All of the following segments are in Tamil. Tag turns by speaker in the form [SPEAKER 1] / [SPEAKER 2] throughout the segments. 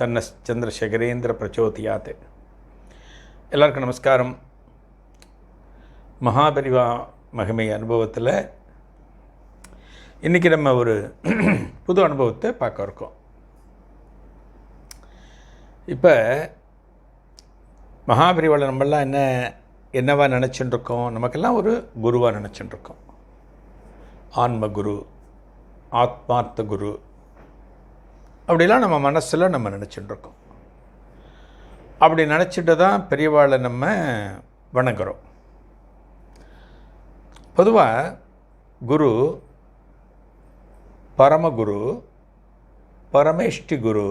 [SPEAKER 1] தன்ன சந்திரசேகரேந்திர பிரச்சோதியாத் எல்லாருக்கும் நமஸ்காரம் மகாபரிவா மகிமை அனுபவத்தில் இன்றைக்கி நம்ம ஒரு புது அனுபவத்தை பார்க்க இருக்கோம் இப்போ மகாபரிவாளை நம்மெல்லாம் என்ன என்னவா நினச்சிட்டுருக்கோம் நமக்கெல்லாம் ஒரு குருவாக நினச்சிட்டுருக்கோம் ஆன்ம குரு ஆத்மார்த்த குரு அப்படிலாம் நம்ம மனசில் நம்ம நினச்சிட்டுருக்கோம் அப்படி நினச்சிட்டு தான் பெரியவாளை நம்ம வணங்குறோம். பொதுவாக குரு பரமகுரு பரமேஷ்டி குரு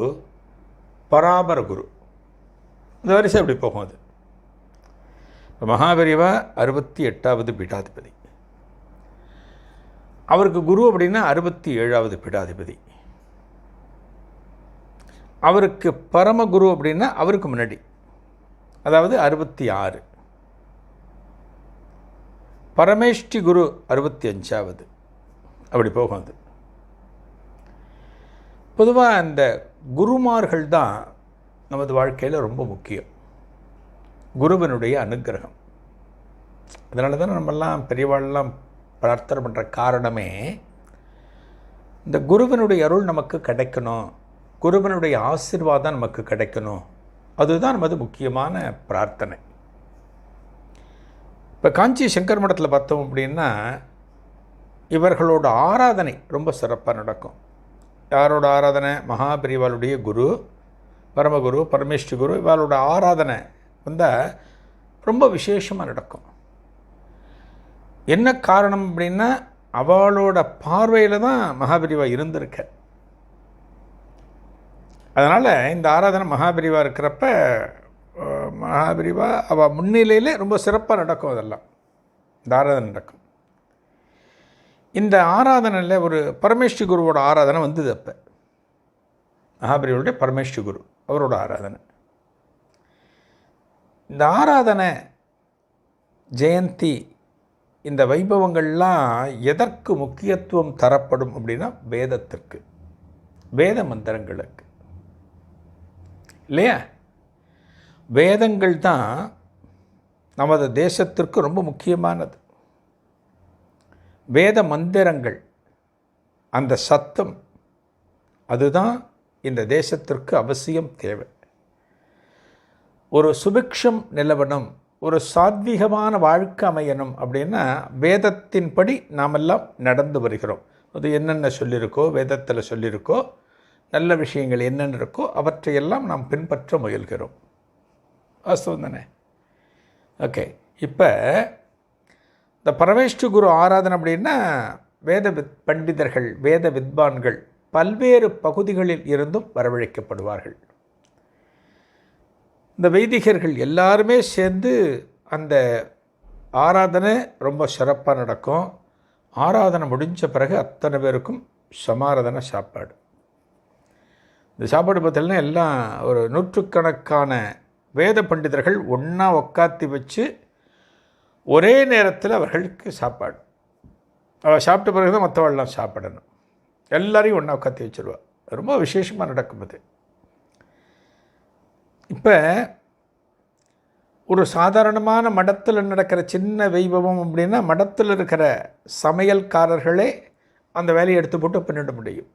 [SPEAKER 1] பராபர குரு இந்த வரிசை அப்படி போகும் அது? இப்போ மகாபெரிவா அறுபத்தி எட்டாவது பீட்டாதிபதி அவருக்கு குரு அப்படின்னா அறுபத்தி ஏழாவது பீடாதிபதி. அவருக்கு பரமகுரு அப்படின்னா அவருக்கு முன்னாடி. அதாவது அறுபத்தி ஆறு பரமேஷ்டி குரு அறுபத்தி அஞ்சாவது அப்படி போகும் அது. பொதுவாக அந்த குருமார்கள் தான் நமது வாழ்க்கையில் ரொம்ப முக்கியம். குருவனுடைய அனுக்கிரகம் அதனால தான் நம்மெல்லாம் பெரியவாள்லாம் பிரார்த்தனை பண்ணுற காரணமே இந்த குருவனுடைய அருள் நமக்கு கிடைக்கணும். குருவனுடைய ஆசீர்வாதம் நமக்கு கிடைக்கணும். அதுதான் நமது முக்கியமான பிரார்த்தனை. இப்போ காஞ்சி சங்கர் மடத்தில் பார்த்தோம் அப்படின்னா இவர்களோட ஆராதனை ரொம்ப சிறப்பாக நடக்கும். யாரோட ஆராதனை? மகாபிரிவாளுடைய குரு பரமகுரு பரமேஷ்டி குரு இவளோட ஆராதனை வந்தால் ரொம்ப விசேஷமாக நடக்கும். என்ன காரணம் அப்படின்னா அவளோட பார்வையில் தான் மகாபிரிவா இருந்திருக்க அதனால் இந்த ஆராதனை மகாபிரிவாக இருக்கிறப்ப அஹ், மகாபிரிவா அவள் முன்னிலையிலே ரொம்ப சிறப்பாக நடக்கும் அதெல்லாம். இந்த ஆராதனை நடக்கும். இந்த ஆராதனையில் ஒரு பரமேஸ்வரி குருவோட ஆராதனை வந்தது அப்போ. மகாபிரிவோடைய பரமேஸ்வரி குரு அவரோட ஆராதனை. இந்த ஆராதனை ஜெயந்தி இந்த வைபவங்கள்லாம் எதற்கு முக்கியத்துவம் தரப்படும் அப்படின்னா வேதத்திற்கு. வேத மந்திரங்களுக்கு. இல்லையா? வேதங்கள் தான் நமது தேசத்திற்கு ரொம்ப முக்கியமானது. வேத மந்திரங்கள் அந்த சத்தம் அதுதான் இந்த தேசத்திற்கு அவசியம் தேவை. ஒரு சுபிக்ஷம் நிலவனம் ஒரு சாத்வீகமான வாழ்க்கை அமையணும் அப்படின்னா வேதத்தின்படி நாமெல்லாம் நடந்து வருகிறோம். அது என்னென்ன சொல்லியிருக்கோ வேதத்தில் சொல்லியிருக்கோ நல்ல விஷயங்கள் என்னென்ன இருக்கோ அவற்றையெல்லாம் நாம் பின்பற்ற முயல்கிறோம். வாஸ்தவம் தானே? ஓகே இப்போ இந்த பரமேஷ்டு குரு ஆராதனை அப்படின்னா வேத வித் பண்டிதர்கள் வேத வித்வான்கள் பல்வேறு பகுதிகளில் இருந்தும் வரவழைக்கப்படுவார்கள். இந்த வைதிகர்கள் எல்லாருமே சேர்ந்து அந்த ஆராதனை ரொம்ப சிறப்பாக நடக்கும். ஆராதனை முடிஞ்ச பிறகு அத்தனை பேருக்கும் சமாராதனை சாப்பாடு. இந்த சாப்பாடு பார்த்தீங்கன்னா எல்லாம் ஒரு நூற்றுக்கணக்கான வேத பண்டிதர்கள் ஒன்றா உக்காத்தி வச்சு ஒரே நேரத்தில் அவர்களுக்கு சாப்பாடு. அவள் சாப்பிட்ட பிறகு தான் மற்றவள்லாம் சாப்பிடணும். எல்லாரையும் ஒன்றா உட்காத்தி வச்சுருவா. ரொம்ப விசேஷமாக நடக்கும் அது. இப்போ ஒரு சாதாரணமான மடத்தில் நடக்கிற சின்ன வைபவம் அப்படின்னா மடத்தில் இருக்கிற சமையல்காரர்களே அந்த வேலையை எடுத்து போட்டு பண்ணிட முடியும்.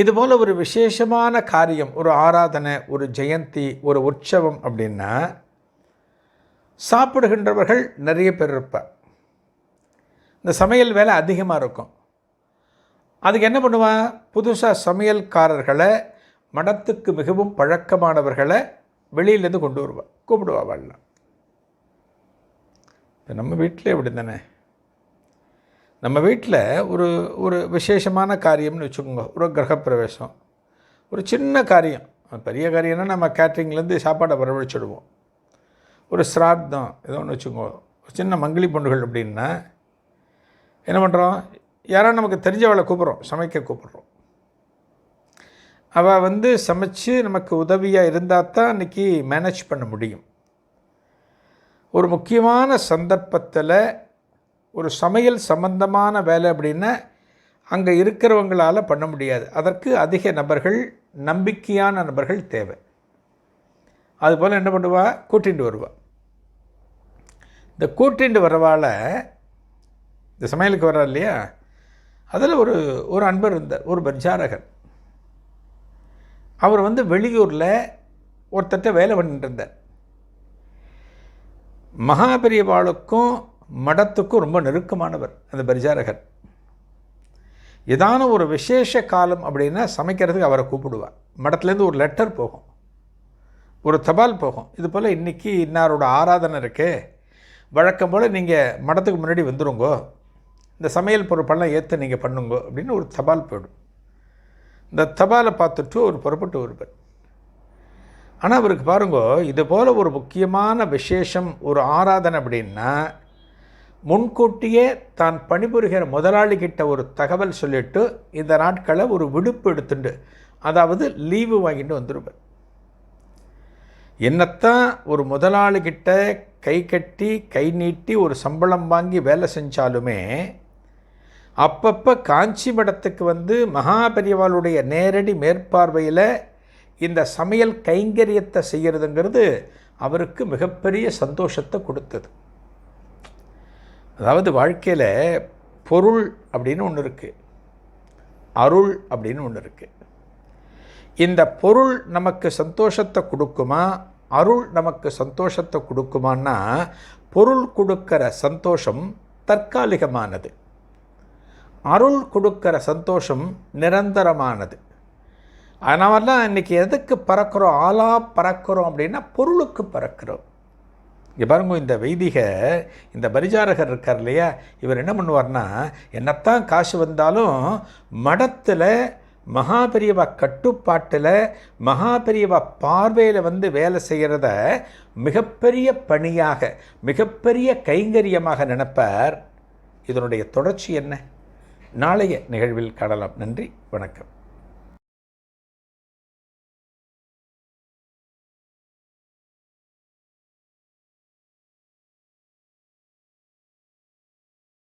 [SPEAKER 1] இதுபோல் ஒரு விசேஷமான காரியம் ஒரு ஆராதனை ஒரு ஜெயந்தி ஒரு உற்சவம் அப்படின்னா சாப்பிடுகின்றவர்கள் நிறைய பேர் இருப்பார். இந்த சமையல் வேலை அதிகமாக இருக்கும். அதுக்கு என்ன பண்ணுவான்? புதுசாக சமையல்காரர்களை மடத்துக்கு மிகவும் பழக்கமானவர்களை வெளியிலேருந்து கொண்டு வருவான். கூப்பிடுவா வாழலாம் இப்போ நம்ம வீட்டில் எப்படி தானே நம்ம வீட்டில் ஒரு ஒரு விசேஷமான காரியம்னு வச்சுக்கோங்க. ஒரு கிரகப்பிரவேசம். ஒரு சின்ன காரியம். பெரிய காரியம்னா நம்ம கேட்ரிங்லேருந்து சாப்பாடை வரவழைச்சிடுவோம். ஒரு சிரார்த்தம் ஏதோ ஒன்று வச்சுக்கோங்க. ஒரு சின்ன மங்கிலி பொண்ணுகள் அப்படின்னா என்ன பண்ணுறோம்? யாராவது நமக்கு தெரிஞ்சவளை கூப்பிட்றோம். சமைக்க கூப்பிட்றோம். அவள் வந்து சமைச்சு நமக்கு உதவியாக இருந்தால் தான் இன்றைக்கி மேனேஜ் பண்ண முடியும். ஒரு முக்கியமான சந்தர்ப்பத்தில் ஒரு சமையல் சம்பந்தமான வேலை அப்படின்னா அங்கே இருக்கிறவங்களால் பண்ண முடியாது. அதற்கு அதிக நபர்கள் நம்பிக்கையான நபர்கள் தேவை. அதுபோல் என்ன பண்ணுவா? கூட்டிகிட்டு வருவா. இந்த கூட்டிகிட்டு வரவால் இந்த சமையலுக்கு வர்றார் இல்லையா? அதில் ஒரு ஒரு அன்பர் இருந்தார் ஒரு பஞ்சாரகர் அவர் வந்து வெளியூரில் ஒருத்தட்ட வேலை பண்ணிட்டு இருந்தார். மகாபெரியவாளுக்கும் மடத்துக்கும் ரொம்ப நெருக்கமானவர் அந்த பரிசாரகர். ஏதான ஒரு விசேஷ காலம் அப்படின்னா சமைக்கிறதுக்கு அவரை கூப்பிடுவார். மடத்துலேருந்து ஒரு லெட்டர் போகும். ஒரு தபால் போகும். இது போல் இன்றைக்கி இன்னாரோட ஆராதனை இருக்கே. வழக்கம் போல் நீங்கள் மடத்துக்கு முன்னாடி வந்துருங்கோ. இந்த சமையல் பொறுப்பெல்லாம் ஏற்று நீங்கள் பண்ணுங்கோ அப்படின்னு ஒரு தபால் போயிடும். இந்த தபாலை பார்த்துட்டு ஒரு புறப்பட்டு வருவர். ஆனால் அவருக்கு பாருங்க இது போல் ஒரு முக்கியமான விசேஷம் ஒரு ஆராதனை அப்படின்னா முன்கூட்டியே தான் பணிபுரிகிற முதலாளி கிட்ட ஒரு தகவல் சொல்லிட்டு இந்த நாட்களை ஒரு விடுப்பு எடுத்துட்டு அதாவது லீவு வாங்கிட்டு வந்துடுவார் என்னத்தான் ஒரு முதலாளி கிட்ட கை கட்டி கை நீட்டி ஒரு சம்பளம் வாங்கி வேலை செஞ்சாலுமே அப்பப்போ காஞ்சி மடத்துக்கு வந்து மகாபெரியவாளுடைய நேரடி மேற்பார்வையில் இந்த சமையல் கைங்கரியத்தை செய்கிறதுங்கிறது அவருக்கு மிகப்பெரிய சந்தோஷத்தை கொடுத்தது. அதாவது வாழ்க்கையில் பொருள் அப்படின்னு ஒன்று இருக்குது அருள் அப்படின்னு ஒன்று இருக்குது இந்த பொருள் நமக்கு சந்தோஷத்தை கொடுக்குமா? அருள் நமக்கு சந்தோஷத்தை கொடுக்குமான்னா பொருள் கொடுக்கிற சந்தோஷம் தற்காலிகமானது. அருள் கொடுக்கிற சந்தோஷம் நிரந்தரமானது. அதனால தான் இன்றைக்கி எதுக்கு பறக்கிறோம்? ஆளாக பறக்கிறோம் அப்படின்னா பொருளுக்கு பறக்கிறோம். இங்கே பாருங்க இந்த வைதிக இந்த பரிசாரகர் இருக்கார் இல்லையா? இவர் என்ன பண்ணுவார்னா என்னத்தான் காசு வந்தாலும் மடத்தில் மகாபெரியவா கட்டுப்பாட்டில் மகாபெரியவா பார்வையில் வந்து வேலை செய்கிறத மிகப்பெரிய பணியாக மிகப்பெரிய கைங்கரியமாக நினைப்பார். இதனுடைய தொடர்ச்சி என்ன? நாளைய நிகழ்வில் காணலாம். நன்றி வணக்கம்.